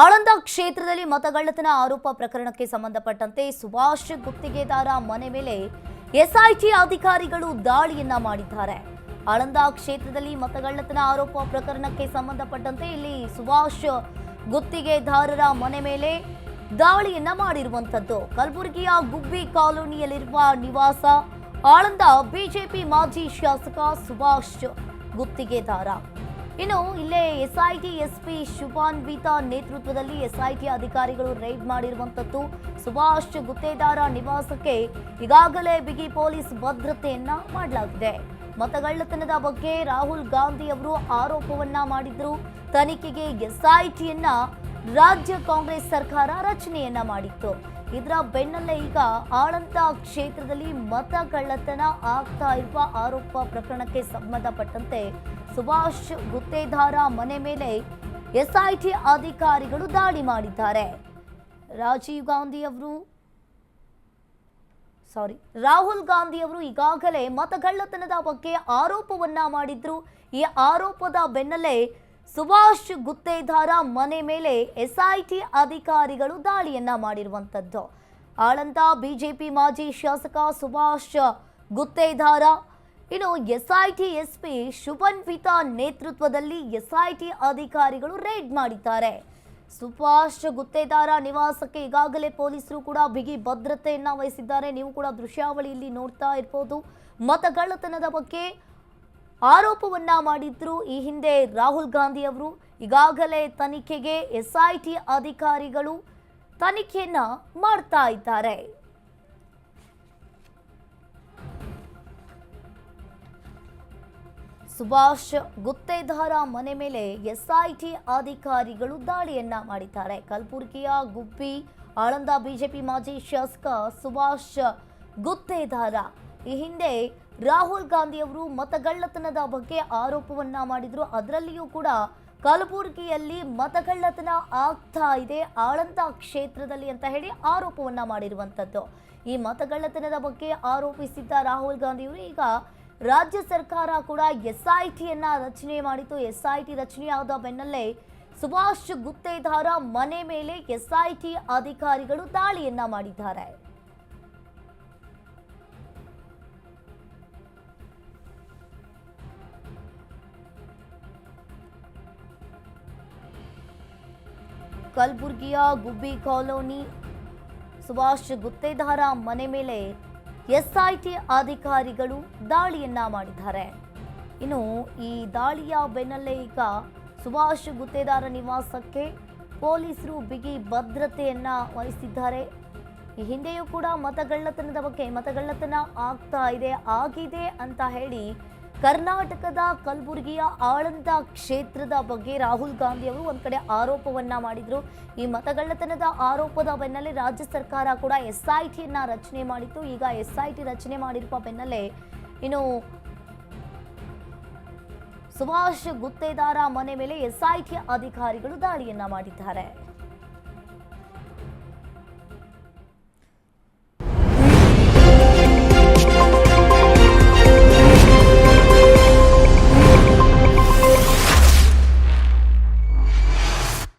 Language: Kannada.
ಆಳಂದ ಕ್ಷೇತ್ರದಲ್ಲಿ ಮತಗಳ್ಳತನ ಆರೋಪ ಪ್ರಕರಣಕ್ಕೆ ಸಂಬಂಧಪಟ್ಟಂತೆ ಸುಭಾಷ್ ಗುತ್ತಿಗೆದಾರ ಮನೆ ಮೇಲೆ ಎಸ್ಐಟಿ ಅಧಿಕಾರಿಗಳು ದಾಳಿಯನ್ನ ಮಾಡಿದ್ದಾರೆ. ಆಳಂದ ಕ್ಷೇತ್ರದಲ್ಲಿ ಮತಗಳ್ಳತನ ಆರೋಪ ಪ್ರಕರಣಕ್ಕೆ ಸಂಬಂಧಪಟ್ಟಂತೆ ಇಲ್ಲಿ ಸುಭಾಷ್ ಗುತ್ತಿಗೆದಾರರ ಮನೆ ಮೇಲೆ ದಾಳಿಯನ್ನ ಮಾಡಿರುವಂತದ್ದು. ಕಲಬುರಗಿಯ ಗುಬ್ಬಿ ಕಾಲೋನಿಯಲ್ಲಿರುವ ನಿವಾಸ ಆಳಂದ ಬಿಜೆಪಿ ಮಾಜಿ ಶಾಸಕ ಸುಭಾಷ್ ಗುತ್ತಿಗೆದಾರ. ಇನ್ನು ಇಲ್ಲೇ ಎಸ್ಐಟಿ ಎಸ್ಪಿ ಶುಭಾನ್ವಿತ ನೇತೃತ್ವದಲ್ಲಿ ಎಸ್ಐಟಿ ಅಧಿಕಾರಿಗಳು ರೈಡ್ ಮಾಡಿರುವಂತದ್ದು ಸುಭಾಷ್ ಗುತ್ತೇದಾರ ನಿವಾಸಕ್ಕೆ ಈಗಾಗಲೇ ಬಿಗಿ ಪೊಲೀಸ್ ಭದ್ರತೆಯನ್ನ ಮಾಡಲಾಗಿದೆ. ಮತಗಳ್ಳತನದ ಬಗ್ಗೆ ರಾಹುಲ್ ಗಾಂಧಿ ಅವರು ಆರೋಪವನ್ನ ಮಾಡಿದ್ರು. ತನಿಖೆಗೆ ಎಸ್ಐಟಿಯನ್ನ ರಾಜ್ಯ ಕಾಂಗ್ರೆಸ್ ಸರ್ಕಾರ ರಚನೆಯನ್ನ ಮಾಡಿತ್ತು. ಇದರ ಬೆನ್ನಲ್ಲೇ ಈಗ ಆಳಂತ ಕ್ಷೇತ್ರದಲ್ಲಿ ಮತಗಳ್ಳತನ ಆಗ್ತಾ ಇರುವ ಆರೋಪ ಪ್ರಕರಣಕ್ಕೆ ಸಂಬಂಧಪಟ್ಟಂತೆ ಸುಭಾಷ್ ಗುತ್ತೇದಾರ ಮನೆ ಮೇಲೆ ಎಸ್ಐಟಿ ಅಧಿಕಾರಿಗಳು ದಾಳಿ ಮಾಡಿದ್ದಾರೆ. ರಾಜೀವ್ ಗಾಂಧಿ ಅವರು ಸಾರಿ, ರಾಹುಲ್ ಗಾಂಧಿ ಅವರು ಈಗಾಗಲೇ ಮತಗಳ್ಳತನದ ಬಗ್ಗೆ ಆರೋಪವನ್ನ ಮಾಡಿದ್ರು. ಈ ಆರೋಪದ ಬೆನ್ನಲ್ಲೇ ಸುಭಾಷ್ ಗುತ್ತೇದಾರ ಮನೆ ಮೇಲೆ ಎಸ್ಐಟಿ ಅಧಿಕಾರಿಗಳು ದಾಳಿಯನ್ನ ಮಾಡಿರುವಂತದ್ದು. ಆಳಂದ ಬಿಜೆಪಿ ಮಾಜಿ ಶಾಸಕ ಸುಭಾಷ್ ಗುತ್ತೇದಾರ ಇನ್ನು ಎಸ್ಐಟಿ ಎಸ್ಪಿ ಶುಭನ್ವಿತಾ ನೇತೃತ್ವದಲ್ಲಿ ಎಸ್ಐಟಿ ಅಧಿಕಾರಿಗಳು ರೇಡ್ ಮಾಡಿದ್ದಾರೆ. ಸುಭಾಷ್ ಗುತ್ತೇದಾರ ನಿವಾಸಕ್ಕೆ ಈಗಾಗಲೇ ಪೊಲೀಸರು ಕೂಡ ಬಿಗಿ ಭದ್ರತೆಯನ್ನ ವಹಿಸಿದ್ದಾರೆ. ನೀವು ಕೂಡ ದೃಶ್ಯಾವಳಿಯಲ್ಲಿ ನೋಡ್ತಾ ಇರ್ಬೋದು. ಮತಗಳ್ಳತನದ ಬಗ್ಗೆ ಆರೋಪವನ್ನ ಮಾಡಿದ್ರು. ಈ ಹಿಂದೆ ರಾಹುಲ್ ಗಾಂಧಿ ಅವರು ಈಗಾಗಲೇ ತನಿಖೆಗೆ ಎಸ್ಐಟಿ ಅಧಿಕಾರಿಗಳು ತನಿಖೆಯನ್ನ ಮಾಡ್ತಾ ಇದ್ದಾರೆ. ಸುಭಾಷ್ ಗುತ್ತೇದಾರ ಮನೆ ಮೇಲೆ ಎಸ್ಐಟಿ ಅಧಿಕಾರಿಗಳು ದಾಳಿಯನ್ನ ಮಾಡಿದ್ದಾರೆ. ಕಲಬುರಗಿಯ ಗುಬ್ಬಿ, ಆಳಂದ ಬಿಜೆಪಿ ಮಾಜಿ ಶಾಸಕ ಸುಭಾಷ್ ಗುತ್ತೇದಾರ. ಈ ಹಿಂದೆ ರಾಹುಲ್ ಗಾಂಧಿ ಅವರು ಮತಗಳ್ಳತನದ ಬಗ್ಗೆ ಆರೋಪವನ್ನ ಮಾಡಿದ್ರು. ಅದರಲ್ಲಿಯೂ ಕೂಡ ಕಲಬುರಗಿಯಲ್ಲಿ ಮತಗಳ್ಳತನ ಆಗ್ತಾ ಇದೆ. ಆಳಂದ ಕ್ಷೇತ್ರದಲ್ಲಿ ಅಂತ ಹೇಳಿ ಆರೋಪವನ್ನ ಮಾಡಿರುವಂಥದ್ದು ಈ ಮತಗಳ್ಳತನದ ಬಗ್ಗೆ ಆರೋಪಿಸಿದ್ದ ರಾಹುಲ್ ಗಾಂಧಿಯವರು ಈಗ ರಾಜ್ಯ ಸರ್ಕಾರ ಕೂಡ ಎಸ್ ಐ ಟಿಯನ್ನು ರಚನೆ ಮಾಡಿತು ಎಸ್ ಐ ಟಿ ರಚನೆಯಾದ ಬೆನ್ನಲ್ಲೇ ಸುಭಾಷ್ ಗುತ್ತೇದಾರ ಮನೆ ಮೇಲೆ ಎಸ್ ಐ ಟಿ ಅಧಿಕಾರಿಗಳು ದಾಳಿಯನ್ನ ಮಾಡಿದ್ದಾರೆ. ಕಲಬುರಗಿಯ ಗುಬ್ಬಿ ಕಾಲೋನಿ ಸುಭಾಷ್ ಗುತ್ತೇದಾರ ಮನೆ ಮೇಲೆ ಎಸ್ಐಟಿ ಅಧಿಕಾರಿಗಳು ದಾಳಿಯನ್ನ ಮಾಡಿದ್ದಾರೆ. ಇನ್ನು ಈ ದಾಳಿಯ ಬೆನ್ನಲ್ಲೇ ಈಗ ಸುಭಾಷ್ ಗುತ್ತೇದಾರ ನಿವಾಸಕ್ಕೆ ಪೊಲೀಸರು ಬಿಗಿ ಭದ್ರತೆಯನ್ನ ವಹಿಸಿದ್ದಾರೆ. ಈ ಹಿಂದೆಯೂ ಕೂಡ ಮತಗಳ್ಳತನದ ಬಗ್ಗೆ ಮತಗಳ್ಳತನ ಆಗ್ತಾ ಇದೆ, ಆಗಿದೆ ಅಂತ ಹೇಳಿ ಕರ್ನಾಟಕದ ಕಲಬುರಗಿಯ ಆಳಂದ ಕ್ಷೇತ್ರದ ಬಗ್ಗೆ ರಾಹುಲ್ ಗಾಂಧಿ ಅವರು ಒಂದ್ ಕಡೆ ಆರೋಪವನ್ನ ಮಾಡಿದ್ರು. ಈ ಮತಗಳ್ಳತನದ ಆರೋಪದ ಬೆನ್ನಲ್ಲೇ ರಾಜ್ಯ ಸರ್ಕಾರ ಕೂಡ ಎಸ್ ಐ ಟಿಯನ್ನ ರಚನೆ ಮಾಡಿತ್ತು. ಈಗ ಎಸ್ ಐ ಟಿ ರಚನೆ ಮಾಡಿರುವ ಬೆನ್ನಲ್ಲೇ ಇನ್ನು ಸುಭಾಷ್ ಗುತ್ತೇದಾರ ಮನೆ ಮೇಲೆ ಎಸ್ ಐ ಟಿ ಅಧಿಕಾರಿಗಳು ದಾಳಿಯನ್ನ ಮಾಡಿದ್ದಾರೆ.